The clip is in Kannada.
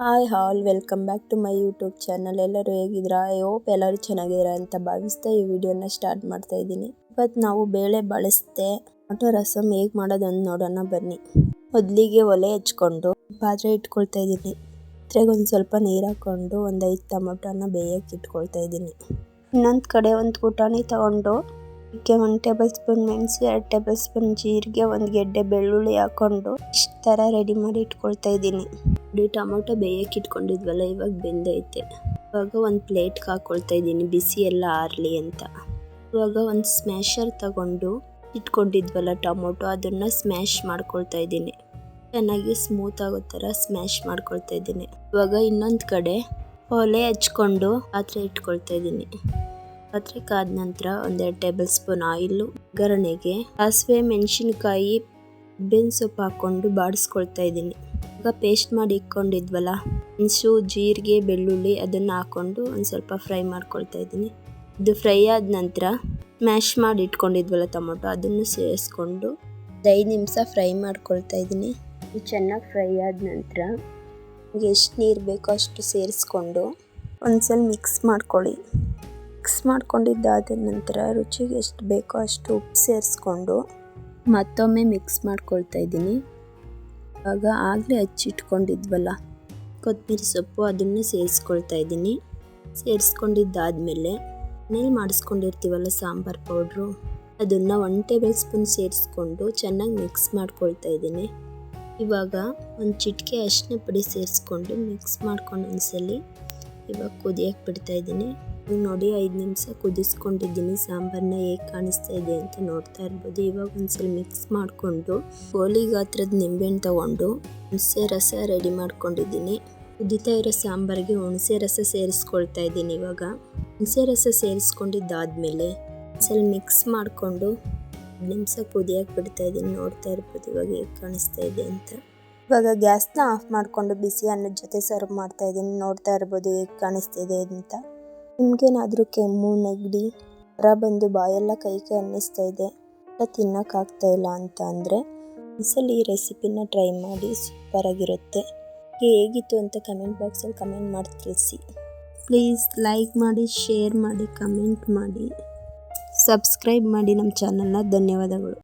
Hi all welcome back to my YouTube channel ಎಲ್ಲರೂ ಹೇಗಿದ್ದೀರಾ? ಐ ಹೋಪ್ ಎಲ್ಲರೂ ಚೆನ್ನಾಗಿದ್ದೀರಾ ಅಂತ ಭಾವಿಸ್ತಾ ಈ ವಿಡಿಯೋನ ಸ್ಟಾರ್ಟ್ ಮಾಡ್ತಾ ಇದ್ದೀನಿ. ಇವತ್ತು ನಾವು ಬೇಳೆ ಬಳಸ್ತೆ ಟೊಮೊಟೊ ರಸಮ್ ಹೇಗೆ ಮಾಡೋದು ಅಂತ ನೋಡೋಣ ಬನ್ನಿ. ಮೊದಲಿಗೆ ಒಲೆ ಹಚ್ಕೊಂಡು ಪಾತ್ರೆ ಇಟ್ಕೊಳ್ತಾ ಇದ್ದೀನಿ. ಪಾತ್ರೆಗೊಂದು ಸ್ವಲ್ಪ ನೀರು ಹಾಕ್ಕೊಂಡು ಒಂದು ಐದು ಟೊಮೊಟೊನ ಬೇಯಕ್ಕೆ ಇಟ್ಕೊಳ್ತಾ ಇದ್ದೀನಿ. ಇನ್ನೊಂದು ಕಡೆ ಒಂದು ಪುಟಾಣಿ ತಗೊಂಡು ಅದಕ್ಕೆ ಒಂದು ಟೇಬಲ್ ಸ್ಪೂನ್ ಮೆಣಸು, ಎರಡು ಟೇಬಲ್ ಸ್ಪೂನ್ ಜೀರಿಗೆ, ಒಂದು ಗೆಡ್ಡೆ ಬೆಳ್ಳುಳ್ಳಿ ಹಾಕೊಂಡು ಇಷ್ಟು ಥರ ರೆಡಿ ಮಾಡಿ ಇಟ್ಕೊಳ್ತಾ ಇದ್ದೀನಿ. ನೋಡಿ ಟೊಮೊಟೊ ಬೇಯಕ್ಕೆ ಇಟ್ಕೊಂಡಿದ್ವಲ್ಲ, ಇವಾಗ ಬೆಂದೈತೆ. ಇವಾಗ ಒಂದು ಪ್ಲೇಟ್ಗೆ ಹಾಕ್ಕೊಳ್ತಾ ಇದ್ದೀನಿ, ಬಿಸಿ ಎಲ್ಲ ಆರಲಿ ಅಂತ. ಇವಾಗ ಒಂದು ಸ್ಮ್ಯಾಶರ್ ತಗೊಂಡು ಇಟ್ಕೊಂಡಿದ್ವಲ್ಲ ಟೊಮೊಟೊ, ಅದನ್ನು ಸ್ಮ್ಯಾಶ್ ಮಾಡ್ಕೊಳ್ತಾ ಇದ್ದೀನಿ. ಚೆನ್ನಾಗಿ ಸ್ಮೂತ್ ಆಗೋ ಥರ ಸ್ಮ್ಯಾಶ್ ಮಾಡ್ಕೊಳ್ತಾ ಇದ್ದೀನಿ. ಇವಾಗ ಇನ್ನೊಂದು ಕಡೆ ಒಲೆ ಹಚ್ಕೊಂಡು ಪಾತ್ರೆ ಇಟ್ಕೊಳ್ತಾ ಇದ್ದೀನಿ. ಪಾತ್ರೆ ಕಾದ ನಂತರ ಒಂದೆರಡು ಟೇಬಲ್ ಸ್ಪೂನ್ ಆಯಿಲು ಒಗ್ಗರಣೆಗೆ ಸಾಸಿವೆ, ಮೆಣಸಿನ್ಕಾಯಿ ಬೆನ್ ಸೊಪ್ಪು ಹಾಕ್ಕೊಂಡು ಬಾಡಿಸ್ಕೊಳ್ತಾ ಇದ್ದೀನಿ. ಇವಾಗ ಪೇಸ್ಟ್ ಮಾಡಿ ಇಟ್ಕೊಂಡಿದ್ವಲ್ಲ ಮೆಣಸು ಜೀರಿಗೆ, ಬೆಳ್ಳುಳ್ಳಿ ಅದನ್ನು ಹಾಕ್ಕೊಂಡು ಒಂದು ಸ್ವಲ್ಪ ಫ್ರೈ ಮಾಡ್ಕೊಳ್ತಾ ಇದ್ದೀನಿ. ಇದು ಫ್ರೈ ಆದ ನಂತರ ಮ್ಯಾಶ್ ಮಾಡಿ ಇಟ್ಕೊಂಡಿದ್ವಲ್ಲ ಟೊಮೊಟೊ, ಅದನ್ನು ಸೇರಿಸ್ಕೊಂಡು ಐದು ನಿಮಿಷ ಫ್ರೈ ಮಾಡ್ಕೊಳ್ತಾ ಇದ್ದೀನಿ. ಇದು ಚೆನ್ನಾಗಿ ಫ್ರೈ ಆದ ನಂತರ ಎಷ್ಟು ನೀರು ಬೇಕೋ ಅಷ್ಟು ಸೇರಿಸ್ಕೊಂಡು ಒಂದ್ಸಲ ಮಿಕ್ಸ್ ಮಾಡ್ಕೊಳ್ಳಿ. ಮಿಕ್ಸ್ ಮಾಡ್ಕೊಂಡಿದ್ದಾದ ನಂತರ ರುಚಿಗೆ ಎಷ್ಟು ಬೇಕೋ ಅಷ್ಟು ಉಪ್ಪು ಸೇರಿಸ್ಕೊಂಡು ಮತ್ತೊಮ್ಮೆ ಮಿಕ್ಸ್ ಮಾಡ್ಕೊಳ್ತಾ ಇದ್ದೀನಿ. ಆಗ ಆಗಲೇ ಹಚ್ಚಿಟ್ಕೊಂಡಿದ್ವಲ್ಲ ಕೊತ್ತಂಬರಿ ಸೊಪ್ಪು ಅದನ್ನು ಸೇರಿಸ್ಕೊಳ್ತಾ ಇದ್ದೀನಿ. ಸೇರಿಸ್ಕೊಂಡಿದ್ದಾದಮೇಲೆ ಮನೇಲಿ ಮಾಡಿಸ್ಕೊಂಡಿರ್ತೀವಲ್ಲ ಸಾಂಬಾರು ಪೌಡ್ರು? ಅದನ್ನು ಒನ್ ಟೇಬಲ್ ಸ್ಪೂನ್ ಸೇರಿಸ್ಕೊಂಡು ಚೆನ್ನಾಗಿ ಮಿಕ್ಸ್ ಮಾಡ್ಕೊಳ್ತಾ ಇದ್ದೀನಿ. ಇವಾಗ ಒಂದು ಚಿಟಿಕೆ ಅರಿಶಿನ ಪುಡಿ ಸೇರಿಸ್ಕೊಂಡು ಮಿಕ್ಸ್ ಮಾಡ್ಕೊಂಡು ಒಂದ್ಸಲಿ ಇವಾಗ ಕುದಿಯಕ್ಕೆ ಬಿಡ್ತಾ ಇದ್ದೀನಿ ನೋಡಿ ಐದು ನಿಮಿಷ ಕುದಿಸ್ಕೊಂಡಿದ್ದೀನಿ. ಸಾಂಬಾರನ್ನ ಹೇಗೆ ಕಾಣಿಸ್ತಾ ಇದೆ ಅಂತ ನೋಡ್ತಾ ಇರ್ಬೋದು. ಇವಾಗ ಒಂದ್ಸಲ ಮಿಕ್ಸ್ ಮಾಡಿಕೊಂಡು ಗೋಲಿ ಗಾತ್ರದ ನಿಂಬೆಹಣ್ಣು ತಗೊಂಡು ಹುಣಸೆ ರಸ ರೆಡಿ ಮಾಡ್ಕೊಂಡಿದ್ದೀನಿ. ಕುದಿತಾ ಇರೋ ಸಾಂಬಾರಿಗೆ ಹುಣಸೆ ರಸ ಸೇರಿಸ್ಕೊಳ್ತಾ ಇದ್ದೀನಿ ಇವಾಗ. ಹುಣಸೆ ರಸ ಸೇರಿಸ್ಕೊಂಡಿದ್ದಾದ್ಮೇಲೆ ಒಂದ್ಸಲ ಮಿಕ್ಸ್ ಮಾಡಿಕೊಂಡು ನಿಮಿಷ ಕುದಿಯಕ್ಕೆ ಬಿಡ್ತಾ ಇದ್ದೀನಿ. ನೋಡ್ತಾ ಇರ್ಬೋದು ಇವಾಗ ಹೇಗೆ ಕಾಣಿಸ್ತಾ ಇದೆ ಅಂತ. ಇವಾಗ ಗ್ಯಾಸ್ನ ಆಫ್ ಮಾಡಿಕೊಂಡು ಬಿಸಿ ಅನ್ನದ ಜೊತೆ ಸರ್ವ್ ಮಾಡ್ತಾ ಇದ್ದೀನಿ. ನೋಡ್ತಾ ಇರ್ಬೋದು ಹೇಗೆ ಕಾಣಿಸ್ತಿದೆ ಅಂತ. ನಿಮ್ಗೇನಾದರೂ ಕೆಮ್ಮು, ನೆಗಡಿ, ಜ್ವರ ಬಂದು ಬಾಯೆಲ್ಲ ಕೈ ಕೈ ಅನ್ನಿಸ್ತಾ ಇದೆ. ತಿನ್ನೋಕ್ಕಾಗ್ತಾ ಇಲ್ಲ ಅಂತ ಅಂದರೆ ಸಲ ಈ ರೆಸಿಪಿನ ಟ್ರೈ ಮಾಡಿ ಸೂಪರಾಗಿರುತ್ತೆ ಹೇಗಿತ್ತು ಅಂತ ಕಮೆಂಟ್ ಬಾಕ್ಸಲ್ಲಿ ಕಮೆಂಟ್ ಮಾಡಿ ತಿಳಿಸಿ. ಪ್ಲೀಸ್ ಲೈಕ್ ಮಾಡಿ, ಶೇರ್ ಮಾಡಿ, ಕಮೆಂಟ್ ಮಾಡಿ. ಸಬ್ಸ್ಕ್ರೈಬ್ ಮಾಡಿ ನಮ್ಮ ಚಾನಲ್ನ. ಧನ್ಯವಾದಗಳು.